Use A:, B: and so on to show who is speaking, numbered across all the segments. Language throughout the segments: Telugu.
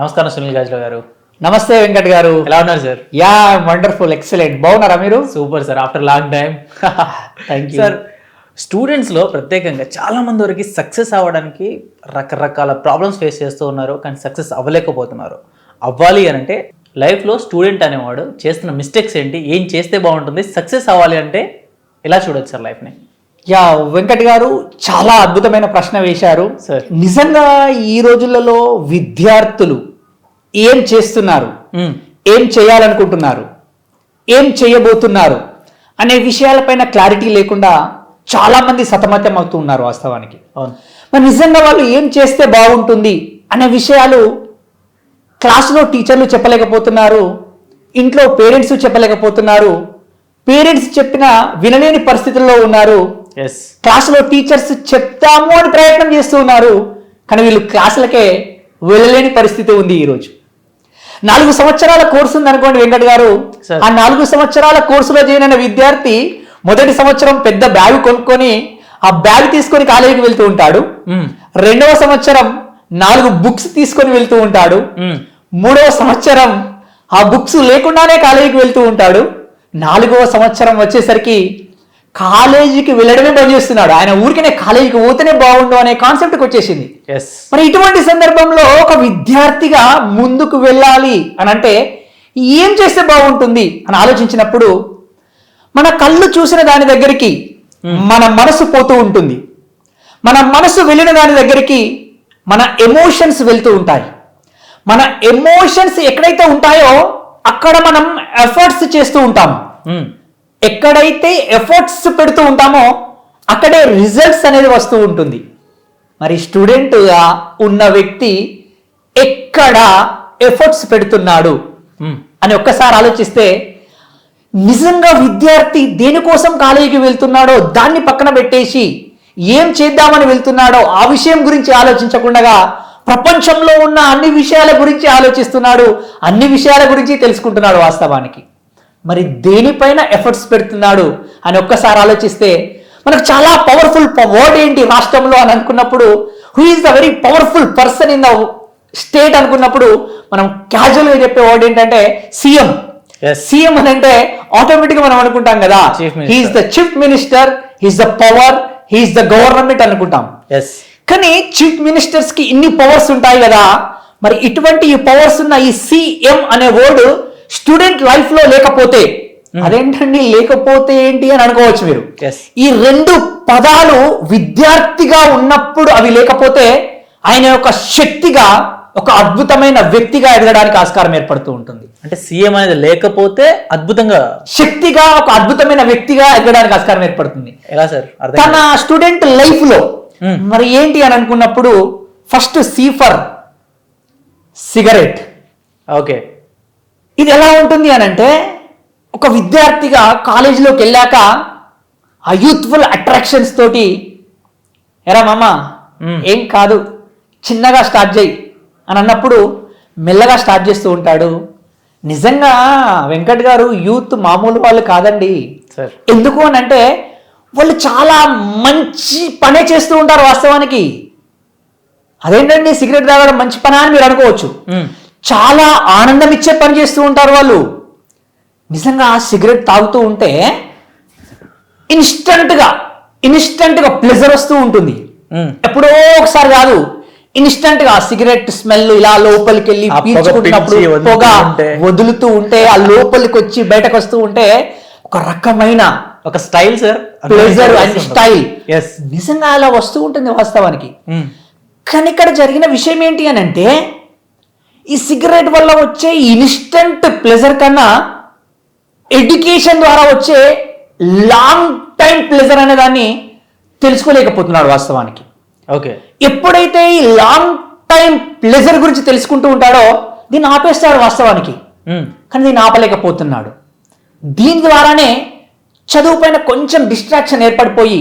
A: నమస్కారం సునీల్ గాజ్లో గారు
B: నమస్తే వెంకట్ గారు ఎలా ఉన్నారు సార్ యా వండర్ఫుల్ ఎక్సలెంట్ బాగున్నారా మీరు
A: super sir after long time thank you sir
B: స్టూడెంట్స్లో ప్రత్యేకంగా చాలామంది వరకు సక్సెస్ అవ్వడానికి రకరకాల ప్రాబ్లమ్స్ ఫేస్ చేస్తూ ఉన్నారు కానీ సక్సెస్ అవ్వలేకపోతున్నారు అవ్వాలి అని అంటే లైఫ్లో స్టూడెంట్ అనేవాడు చేస్తున్న మిస్టేక్స్ ఏంటి ఏం చేస్తే బాగుంటుంది సక్సెస్ అవ్వాలి అంటే ఎలా చూడొచ్చు సార్ లైఫ్ని యా వెంకట్ గారు చాలా అద్భుతమైన ప్రశ్న వేశారు నిజంగా ఈ రోజులలో విద్యార్థులు ఏం చేస్తున్నారు hmm. ఏం చేయాలనుకుంటున్నారు ఏం చేయబోతున్నారు అనే విషయాలపైన క్లారిటీ లేకుండా చాలామంది సతమతం అవుతూ ఉన్నారు వాస్తవానికి మరి నిజంగా వాళ్ళు ఏం చేస్తే బాగుంటుంది అనే విషయాలు క్లాసులో టీచర్లు చెప్పలేకపోతున్నారు ఇంట్లో పేరెంట్స్ చెప్పలేకపోతున్నారు పేరెంట్స్ చెప్పిన వినలేని పరిస్థితుల్లో ఉన్నారు క్లాసులో టీచర్స్ చెప్తాము అని ప్రయత్నం చేస్తూ ఉన్నారు కానీ వీళ్ళు క్లాసులకే వెళ్ళలేని పరిస్థితి ఉంది ఈరోజు నాలుగు సంవత్సరాల కోర్సు ఉంది అనుకోండి వెంకట్ గారు ఆ నాలుగు సంవత్సరాల కోర్సులో చేరిన విద్యార్థి మొదటి సంవత్సరం పెద్ద బ్యాగ్ కొనుక్కొని ఆ బ్యాగ్ తీసుకొని కాలేజీకి వెళ్తూ ఉంటాడు hmm. రెండవ సంవత్సరం నాలుగు బుక్స్ తీసుకొని వెళ్తూ ఉంటాడు hmm. మూడవ సంవత్సరం ఆ బుక్స్ లేకుండానే కాలేజీకి వెళ్తూ ఉంటాడు నాలుగవ సంవత్సరం వచ్చేసరికి కాలేజీకి వెళ్ళడమే బంద్ చేస్తున్నాడు ఆయన ఊరికనే కాలేజీకి పోతేనే బాగుండు అనే కాన్సెప్ట్కి వచ్చేసింది మరి ఇటువంటి సందర్భంలో ఒక విద్యార్థిగా ముందుకు వెళ్ళాలి అని అంటే ఏం చేస్తే బాగుంటుంది అని ఆలోచించినప్పుడు మన కళ్ళు చూసిన దాని దగ్గరికి hmm. మన మనసు పోతూ ఉంటుంది మన మనసు వెళ్ళిన దాని దగ్గరికి మన ఎమోషన్స్ వెళ్తూ ఉంటాయి మన ఎమోషన్స్ ఎక్కడైతే ఉంటాయో అక్కడ మనం ఎఫర్ట్స్ చేస్తూ ఉంటాం hmm. ఎక్కడైతే ఎఫర్ట్స్ పెడుతూ ఉంటామో అక్కడే రిజల్ట్స్ అనేది వస్తూ ఉంటుంది మరి స్టూడెంట్గా ఉన్న వ్యక్తి ఎక్కడ ఎఫర్ట్స్ పెడుతున్నాడు అని ఒక్కసారి ఆలోచిస్తే నిజంగా విద్యార్థి దేనికోసం కాలేజీకి వెళ్తున్నాడో దాన్ని పక్కన పెట్టేసి ఏం చేద్దామని వెళ్తున్నాడో ఆ విషయం గురించి ఆలోచించకుండా ప్రపంచంలో ఉన్న అన్ని విషయాల గురించి ఆలోచిస్తున్నాడు అన్ని విషయాల గురించి తెలుసుకుంటున్నాడు వాస్తవానికి మరి దేనిపైన ఎఫర్ట్స్ పెడుతున్నాడు అని ఒక్కసారి ఆలోచిస్తే మనకు చాలా పవర్ఫుల్ వర్డ్ ఏంటి రాష్ట్రంలో అని అనుకున్నప్పుడు who is the very powerful person in the state అనుకున్నప్పుడు మనం క్యాజువల్గా చెప్పే వర్డ్ ఏంటంటే సీఎం సీఎం అని అంటే ఆటోమేటిక్గా మనం అనుకుంటాం కదా he's the chief minister he's the power he's the government అనుకుంటాం కానీ చీఫ్ మినిస్టర్స్ కి ఇన్ని పవర్స్ ఉంటాయి కదా మరి ఇటువంటి ఈ పవర్స్ ఉన్న ఈ సీఎం అనే వర్డ్ స్టూడెంట్ లైఫ్లో లేకపోతే అదేంటండి లేకపోతే ఏంటి అని అనుకోవచ్చు మీరు ఈ రెండు పదాలు విద్యార్థిగా ఉన్నప్పుడు అవి లేకపోతే ఆయన యొక్క శక్తిగా ఒక అద్భుతమైన వ్యక్తిగా ఎదగడానికి ఆస్కారం ఏర్పడుతూ ఉంటుంది
A: అంటే సీఎం అనేది లేకపోతే అద్భుతంగా
B: శక్తిగా ఒక అద్భుతమైన వ్యక్తిగా ఎదగడానికి ఆస్కారం ఏర్పడుతుంది ఎలా సార్ తన స్టూడెంట్ లైఫ్ లో మరి ఏంటి అని అనుకున్నప్పుడు ఫస్ట్ సీఫర్ సిగరెట్ ఓకే ఇది ఎలా ఉంటుంది అని అంటే ఒక విద్యార్థిగా కాలేజీలోకి వెళ్ళాక ఆ యూత్ఫుల్ అట్రాక్షన్స్ తోటి ఎరా మామ ఏం కాదు చిన్నగా స్టార్ట్ చేయి అని అన్నప్పుడు మెల్లగా స్టార్ట్ చేస్తూ ఉంటాడు నిజంగా వెంకట్ గారు యూత్ మామూలు వాళ్ళు కాదండి ఎందుకు అని అంటే వాళ్ళు చాలా మంచి పనే చేస్తూ ఉంటారు వాస్తవానికి అదేంటండి సిగరెట్ తాగడం మంచి పనా అని మీరు అనుకోవచ్చు చాలా ఆనందం ఇచ్చే పని చేస్తూ ఉంటారు వాళ్ళు నిజంగా సిగరెట్ తాగుతూ ఉంటే ఇన్స్టంట్గా ఇన్స్టంట్గా ప్లెజర్ వస్తూ ఉంటుంది ఎప్పుడో ఒకసారి కాదు ఇన్స్టంట్ గా సిగరెట్ స్మెల్ ఇలా లోపలికి వెళ్ళి పీల్చుకుంటున్నప్పుడు పొగ వదులుతూ ఉంటే ఆ లోపలికి వచ్చి బయటకు వస్తూ ఉంటే ఒక రకమైన
A: ఒక style sir
B: pleasure and style నిజంగా అలా వస్తూ ఉంటుంది వాస్తవానికి కానీ ఇక్కడ జరిగిన విషయం ఏంటి అని అంటే ఈ సిగరెట్ వల్ల వచ్చే ఇన్స్టెంట్ ప్లెజర్ కన్నా ఎడ్యుకేషన్ ద్వారా వచ్చే లాంగ్ టైం ప్లెజర్ అనే దాన్ని తెలుసుకోలేకపోతున్నాడు వాస్తవానికి ఓకే ఎప్పుడైతే ఈ లాంగ్ టైం ప్లెజర్ గురించి తెలుసుకుంటూ ఉంటాడో దీన్ని ఆపేస్తాడు వాస్తవానికి కానీ దీన్ని ఆపలేకపోతున్నాడు దీని ద్వారానే చదువు పైన కొంచెం డిస్ట్రాక్షన్ ఏర్పడిపోయి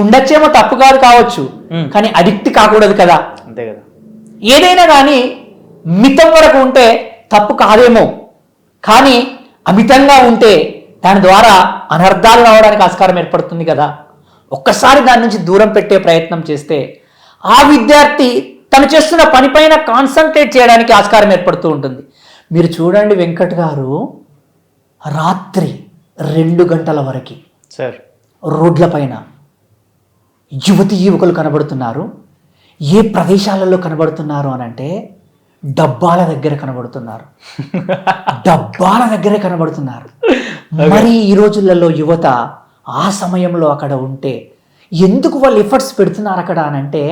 B: ఉండొచ్చేమో తప్పు కాదు కావచ్చు కానీ అడిక్ట్ కాకూడదు కదా అంతే కదా ఏదైనా కానీ మితం వరకు ఉంటే తప్పు కాదేమో కానీ అమితంగా ఉంటే దాని ద్వారా అనర్థాలు రావడానికి ఆస్కారం ఏర్పడుతుంది కదా ఒక్కసారి దాని నుంచి దూరం పెట్టే ప్రయత్నం చేస్తే ఆ విద్యార్థి తను చేస్తున్న పనిపైన కాన్సన్ట్రేట్ చేయడానికి ఆస్కారం ఏర్పడుతూ ఉంటుంది మీరు చూడండి వెంకట్ గారు రాత్రి రెండు గంటల వరకు సార్ రోడ్లపైన యువతి యువకులు కనబడుతున్నారు ఏ ప్రదేశాలలో కనబడుతున్నారు అనంటే డబ్బాల దగ్గర కనబడుతున్నారు డబ్బాల దగ్గర కనబడుతున్నారు మరి ఈ రోజులలో యువత ఆ సమయంలో అక్కడ ఉంటే ఎందుకు వాళ్ళు ఎఫర్ట్స్ పెడుతున్నారు అక్కడ అని అంటే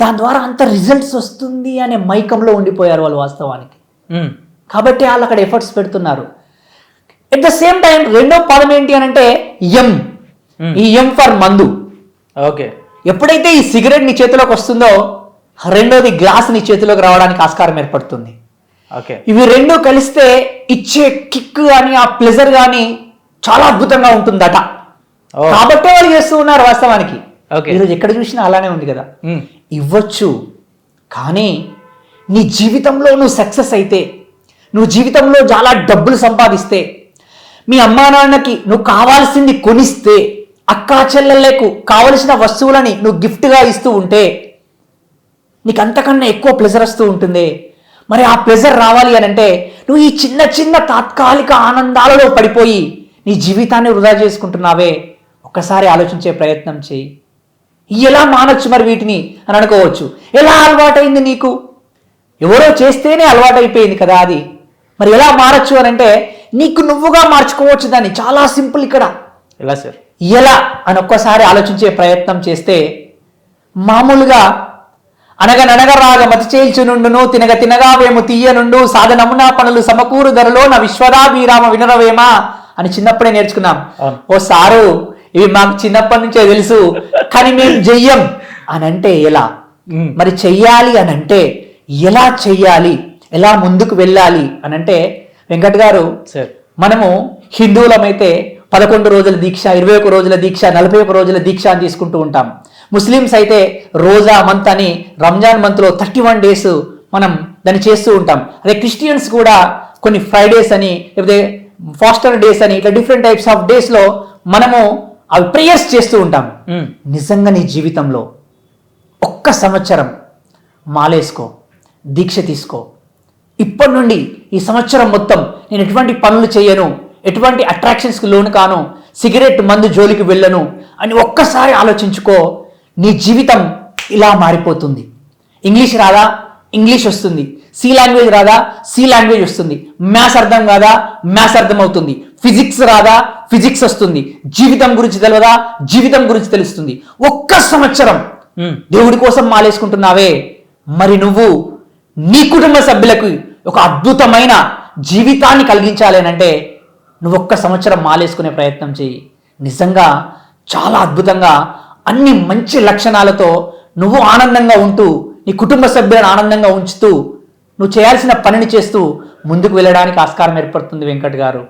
B: దాని ద్వారా అంత రిజల్ట్స్ వస్తుంది అనే మైకంలో ఉండిపోయారు వాళ్ళు వాస్తవానికి కాబట్టి వాళ్ళు అక్కడ ఎఫర్ట్స్ పెడుతున్నారు ఎట్ ద సేమ్ టైం రెండో పదం ఏంటి అని అంటే ఎం ఈ ఎం ఫర్ మందు ఓకే ఎప్పుడైతే ఈ సిగరెట్ నీ చేతిలోకి వస్తుందో రెండోది గ్లాస్ నీ చేతిలోకి రావడానికి ఆస్కారం ఏర్పడుతుంది ఓకే ఇవి రెండు కలిస్తే ఇచ్చే కిక్ కానీ ఆ ప్లెజర్ కానీ చాలా అద్భుతంగా ఉంటుందట కాబట్టే వాళ్ళు చేస్తూ ఉన్నారు వాస్తవానికి ఈరోజు ఎక్కడ చూసినా అలానే ఉంది కదా ఇవ్వచ్చు కానీ నీ జీవితంలో నువ్వు సక్సెస్ అయితే నువ్వు జీవితంలో చాలా డబ్బులు సంపాదిస్తే మీ అమ్మా నాన్నకి నువ్వు కావాల్సింది కొనిస్తే అక్కా చెల్లెళ్లకు కావలసిన వస్తువులని నువ్వు గిఫ్ట్గా ఇస్తూ ఉంటే నీకు అంతకన్నా ఎక్కువ ప్లెజర్ వస్తూ ఉంటుంది మరి ఆ ప్లెజర్ రావాలి అని అంటే నువ్వు ఈ చిన్న చిన్న తాత్కాలిక ఆనందాలలో పడిపోయి నీ జీవితాన్ని వృధా చేసుకుంటున్నావే ఒక్కసారి ఆలోచించే ప్రయత్నం చేయి ఎలా మానొచ్చు మరి వీటిని అని అనుకోవచ్చు ఎలా అలవాటైంది నీకు ఎవరో చేస్తేనే అలవాటైపోయింది కదా అది మరి ఎలా మారచ్చు అని అంటే నీకు నువ్వుగా మార్చుకోవచ్చు దాన్ని చాలా సింపుల్ ఇక్కడ ఎలా సార్ ఎలా అని ఒక్కసారి ఆలోచించే ప్రయత్నం చేస్తే మామూలుగా రాగ మతి చేల్చునుండును తినగ తినగా వేము తీయనుండు సాధనమునా పనులు సమకూరు ధరలో నా విశ్వదాభిరామ వినరవేమా అని చిన్నప్పుడే నేర్చుకున్నాం ఓ సారు ఇవి మాకు చిన్నప్పటి నుంచే తెలుసు కానీ మేము జయ్యం అని అంటే ఎలా మరి చెయ్యాలి అని అంటే ఎలా చెయ్యాలి ఎలా ముందుకు వెళ్ళాలి అని అంటే వెంకట్ గారు మనము హిందువులమైతే పదకొండు రోజుల దీక్ష ఇరవై ఒక రోజుల దీక్ష నలభై ఒక రోజుల దీక్ష అని తీసుకుంటూ ఉంటాం ముస్లిమ్స్ అయితే రోజా మంత్ అని రంజాన్ మంత్లో థర్టీ వన్ డేస్ మనం దాన్ని చేస్తూ ఉంటాం అదే క్రిస్టియన్స్ కూడా కొన్ని ఫ్రైడేస్ అని లేకపోతే ఫాస్టర్ డేస్ అని ఇట్లా డిఫరెంట్ టైప్స్ ఆఫ్ డేస్లో మనము అవి ప్రేయర్స్ చేస్తూ ఉంటాం నిజంగా నీ జీవితంలో ఒక్క సంవత్సరం మాలేసుకో దీక్ష తీసుకో ఇప్పటి నుండి ఈ సంవత్సరం మొత్తం నేను ఎటువంటి పనులు చేయను ఎటువంటి అట్రాక్షన్స్కి లోను కాను సిగరెట్ మందు జోలికి వెళ్ళను అని ఒక్కసారి ఆలోచించుకో నీ జీవితం ఇలా మారిపోతుంది ఇంగ్లీష్ రాదా ఇంగ్లీష్ వస్తుంది సి లాంగ్వేజ్ రాదా సి లాంగ్వేజ్ వస్తుంది మ్యాథ్స్ అర్థం కాదా మ్యాథ్స్ అర్థం అవుతుంది ఫిజిక్స్ రాదా ఫిజిక్స్ వస్తుంది జీవితం గురించి తెలియదా జీవితం గురించి తెలుస్తుంది ఒక్క సంవత్సరం దేవుడి కోసం మాలేసుకుంటున్నావే మరి నువ్వు నీ కుటుంబ సభ్యులకు ఒక అద్భుతమైన జీవితాన్ని కలిగించాలేనంటే నువ్వు ఒక్క సంవత్సరం మాలేసుకునే ప్రయత్నం చేయి నిజంగా చాలా అద్భుతంగా అన్ని మంచి లక్షణాలతో నువ్వు ఆనందంగా ఉంటూ నీ కుటుంబ సభ్యులను ఆనందంగా ఉంచుతూ నువ్వు చేయాల్సిన పనిని చేస్తూ ముందుకు వెళ్ళడానికి ఆస్కారం ఏర్పడుతుంది వెంకట్ గారు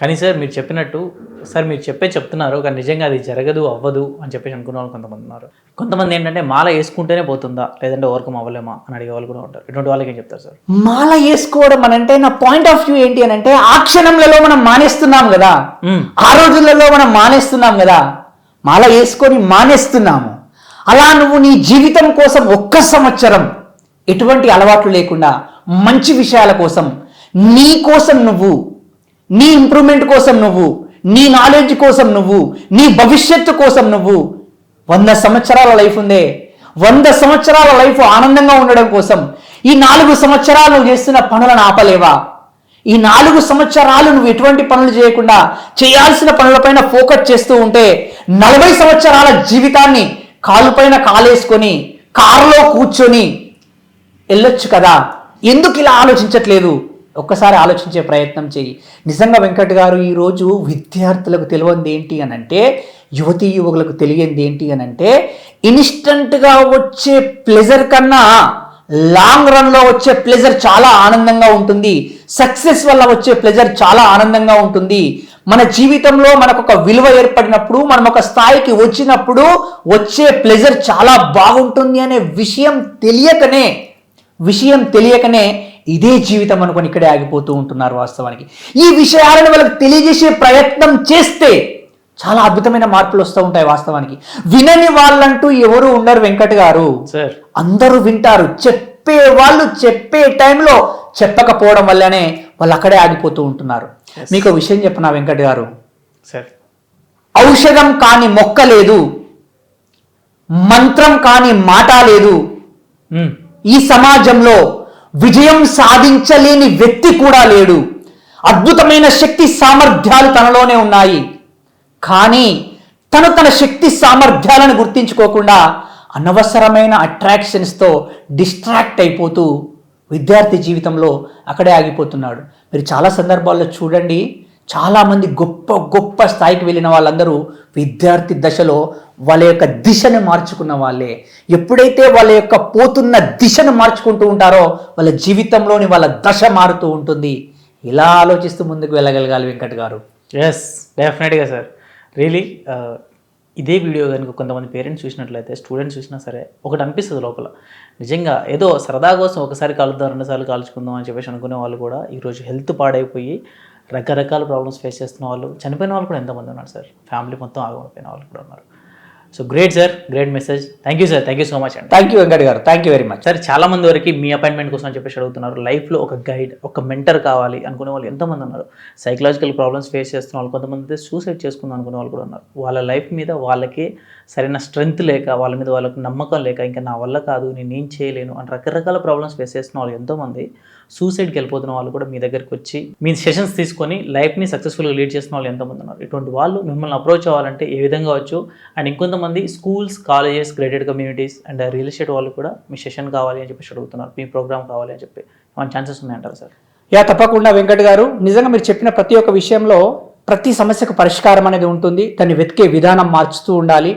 A: కానీ సార్ మీరు చెప్పినట్టు సార్ మీరు చెప్పే చెప్తున్నారు కానీ నిజంగా అది జరగదు అవ్వదు అని చెప్పేసి అనుకున్న వాళ్ళు కొంతమంది ఉన్నారు కొంతమంది ఏంటంటే మాల వేసుకుంటేనే పోతుందా లేదంటే ఓవర్కమ్ అవ్వలేమా అని అడిగే వాళ్ళు కూడా ఉంటారు ఇటువంటి వాళ్ళకి ఏం చెప్తారు సార్
B: మాల వేసుకోవడం అని అంటే నా పాయింట్ ఆఫ్ వ్యూ ఏంటి అని అంటే ఆ క్షణంలో మనం మానేస్తున్నాం కదా ఆ రోజులలో మనం మానేస్తున్నాం కదా మాల వేసుకొని మానేస్తున్నాము అలా నువ్వు నీ జీవితం కోసం ఒక్క సంవత్సరం ఎటువంటి అలవాట్లు లేకుండా మంచి విషయాల కోసం నీ కోసం నువ్వు నీ ఇంప్రూవ్మెంట్ కోసం నువ్వు నీ నాలెడ్జ్ కోసం నువ్వు నీ భవిష్యత్తు కోసం నువ్వు వంద సంవత్సరాల లైఫ్ ఉందే వంద సంవత్సరాల లైఫ్ ఆనందంగా ఉండడం కోసం ఈ నాలుగు సంవత్సరాలు చేస్తున్న పనులను ఆపలేవా ఈ నాలుగు సంవత్సరాలు నువ్వు ఎటువంటి పనులు చేయకుండా చేయాల్సిన పనులపైన ఫోకస్ చేస్తూ ఉంటే నలభై సంవత్సరాల జీవితాన్ని కాలుపైన కాలేసుకొని కారులో కూర్చొని వెళ్ళొచ్చు కదా ఎందుకు ఇలా ఆలోచించట్లేదు ఒక్కసారి ఆలోచించే ప్రయత్నం చేయి నిజంగా వెంకట్ గారు ఈరోజు విద్యార్థులకు తెలియంది ఏంటి అని అంటే యువతీ యువకులకు తెలియంది ఏంటి అని అంటే ఇన్స్టంట్గా వచ్చే ప్లెజర్ కన్నా లాంగ్ రన్లో వచ్చే ప్లెజర్ చాలా ఆనందంగా ఉంటుంది సక్సెస్ వల్ల వచ్చే ప్లెజర్ చాలా ఆనందంగా ఉంటుంది మన జీవితంలో మనకు ఒక విలువ ఏర్పడినప్పుడు మనం ఒక స్థాయికి వచ్చినప్పుడు వచ్చే ప్లెజర్ చాలా బాగుంటుంది అనే విషయం తెలియకనే విషయం తెలియకనే ఇదే జీవితం అనుకుని ఇక్కడే ఆగిపోతూ ఉంటున్నారు వాస్తవానికి ఈ విషయాలను వాళ్ళకి తెలియజేసే ప్రయత్నం చేస్తే చాలా అద్భుతమైన మార్పులు వస్తూ ఉంటాయి వాస్తవానికి వినని వాళ్ళంటూ ఎవరు ఉండరు వెంకట్ గారు అందరూ వింటారు చెప్పే వాళ్ళు చెప్పే టైంలో చెప్పకపోవడం వల్లనే వాళ్ళు అక్కడే ఆగిపోతూ ఉంటున్నారు మీకు విషయం చెప్పిన వెంకట గారు ఔషధం కాని మొక్క లేదు మంత్రం కాని మాట లేదు hmm. ఈ సమాజంలో విజయం సాధించలేని వ్యక్తి కూడా లేడు అద్భుతమైన శక్తి సామర్థ్యాలు తనలోనే ఉన్నాయి కానీ తను తన శక్తి సామర్థ్యాలను గుర్తించుకోకుండా అనవసరమైన అట్రాక్షన్స్తో డిస్ట్రాక్ట్ అయిపోతూ విద్యార్థి జీవితంలో అక్కడే ఆగిపోతున్నాడు మీరు చాలా సందర్భాల్లో చూడండి చాలామంది గొప్ప గొప్ప స్థాయికి వెళ్ళిన వాళ్ళందరూ విద్యార్థి దశలో వాళ్ళ యొక్క దిశను మార్చుకున్న వాళ్ళే ఎప్పుడైతే వాళ్ళ యొక్క పోతున్న దిశను మార్చుకుంటూ ఉంటారో వాళ్ళ జీవితంలోని వాళ్ళ దశ మారుతూ ఉంటుంది ఇలా ఆలోచిస్తూ ముందుకు వెళ్ళగలగాలి వెంకట్ గారు
A: ఎస్ డెఫినెట్గా సార్ రియలీ uh, ఇదే వీడియో కనుక కొంతమంది పేరెంట్స్ చూసినట్లయితే స్టూడెంట్స్ చూసినా సరే ఒకటి అనిపిస్తుంది లోపల నిజంగా ఏదో సరదా కోసం ఒకసారి కలుద్దాం రెండుసార్లు కాల్చుకుందాం అని చెప్పేసి అనుకునే వాళ్ళు కూడా ఈరోజు హెల్త్ పాడైపోయి రకరకాల ప్రాబ్లమ్స్ ఫేస్ చేస్తున్న వాళ్ళు చనిపోయిన వాళ్ళు కూడా ఎంతమంది ఉన్నారు సార్ ఫ్యామిలీ మొత్తం ఆగమైపోయిన వాళ్ళు కూడా ఉన్నారు so great sir great message thank you sir thank you so much అండి
B: thank you Venkat garu thank you very much
A: sir చాలా మంది వరకు మీ అపాయింట్మెంట్ కోసం చెప్పేసి అడుగుతున్నారు లైఫ్లో ఒక గైడ్ ఒక మెంటర్ కావాలి అనుకునే వాళ్ళు ఎంతమంది ఉన్నారు సైకలాజికల్ ప్రాబ్లమ్స్ ఫేస్ చేస్తున్న వాళ్ళు కొంతమంది సూసైడ్ చేసుకుందాం అనుకునే వాళ్ళు కూడా ఉన్నారు వాళ్ళ లైఫ్ మీద వాళ్ళకి సరైన స్ట్రెంగ్త్ లేక వాళ్ళ మీద వాళ్ళకి నమ్మకం లేక ఇంకా నా వల్ల కాదు నేనేం చేయలేను అని రకరకాల ప్రాబ్లమ్స్ ఫేస్ చేస్తున్న వాళ్ళు ఎంతోమంది సూసైడ్కి వెళ్ళిపోతున్న వాళ్ళు కూడా మీ దగ్గరికి వచ్చి మీ సెషన్స్ తీసుకొని లైఫ్ని సక్సెస్ఫుల్గా లీడ్ చేసిన వాళ్ళు ఎంతమంది ఉన్నారు ఇటువంటి వాళ్ళు మిమ్మల్ని అప్రోచ్ అవ్వాలంటే ఏ విధంగా వచ్చు అండ్ ఇంకొంతమంది schools colleges gated communities and real estate వాళ్ళు కూడా మీ సెషన్ కావాలి అని చెప్పేసి అడుగుతున్నారు మీ ప్రోగ్రామ్ కావాలి అని చెప్పి మన ఛాన్సెస్ ఉన్నాయంటారు సార్
B: యా తప్పకుండా వెంకట్ గారు నిజంగా మీరు చెప్పిన ప్రతి ఒక్క విషయంలో ప్రతి సమస్యకు పరిష్కారం అనేది ఉంటుంది దాన్ని వెతికే విధానం మార్చుతూ ఉండాలి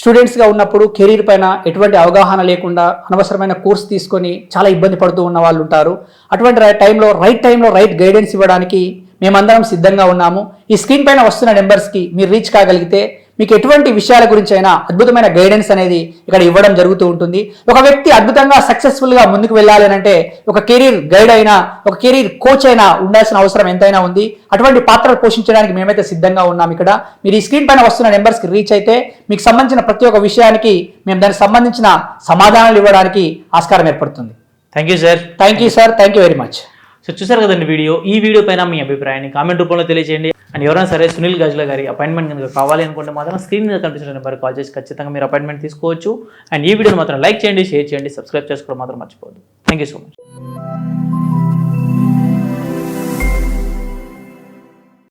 B: స్టూడెంట్స్గా ఉన్నప్పుడు కెరీర్ పైన ఎటువంటి అవగాహన లేకుండా అనవసరమైన కోర్స్ తీసుకొని చాలా ఇబ్బంది పడుతూ ఉన్న వాళ్ళు ఉంటారు అటువంటి టైంలో రైట్ టైంలో రైట్ గైడెన్స్ ఇవ్వడానికి మేమందరం సిద్ధంగా ఉన్నాము ఈ స్క్రీన్ పైన వస్తున్న నెంబర్స్కి మీరు రీచ్ కాగలిగితే మీకు ఎటువంటి విషయాల గురించి అయినా అద్భుతమైన గైడెన్స్ అనేది ఇక్కడ ఇవ్వడం జరుగుతూ ఉంటుంది ఒక వ్యక్తి అద్భుతంగా సక్సెస్ఫుల్గా ముందుకు వెళ్ళాలి అంటే ఒక కెరీర్ గైడ్ అయినా ఒక కెరీర్ కోచ్ అయినా ఉండాల్సిన అవసరం ఎంతైనా ఉంది అటువంటి పాత్రలు పోషించడానికి మేమైతే సిద్ధంగా ఉన్నాం ఇక్కడ మీరు ఈ స్క్రీన్ పైన వస్తున్న నెంబర్స్కి రీచ్ అయితే మీకు సంబంధించిన ప్రతి ఒక్క విషయానికి మేము దానికి సంబంధించిన సమాధానాలు ఇవ్వడానికి ఆస్కారం ఏర్పడుతుంది thank you sir thank you sir thank you very much
A: so చూసారు కదండి వీడియో ఈ వీడియో పైన మీ అభిప్రాయాన్ని కామెంట్ రూపంలో తెలియజేయండి అండ్ ఎవరైనా సరే సునీల్ గజ్ల గారి అపాయింట్మెంట్ కనుక కావాలి అనుకుంటే మాత్రం స్క్రీన్ మీద కనిపించిన నెంబర్ కాల్ చేసి ఖచ్చితంగా మీరు అపాయింట్మెంట్ తీసుకోవచ్చు అండ్ ఈ వీడియోని మాత్రం లైక్ చేయండి షేర్ చేయండి సబ్స్క్రైబ్ చేసుకోవడం మాత్రం మర్చిపోవద్దు థ్యాంక్ యూ సో మచ్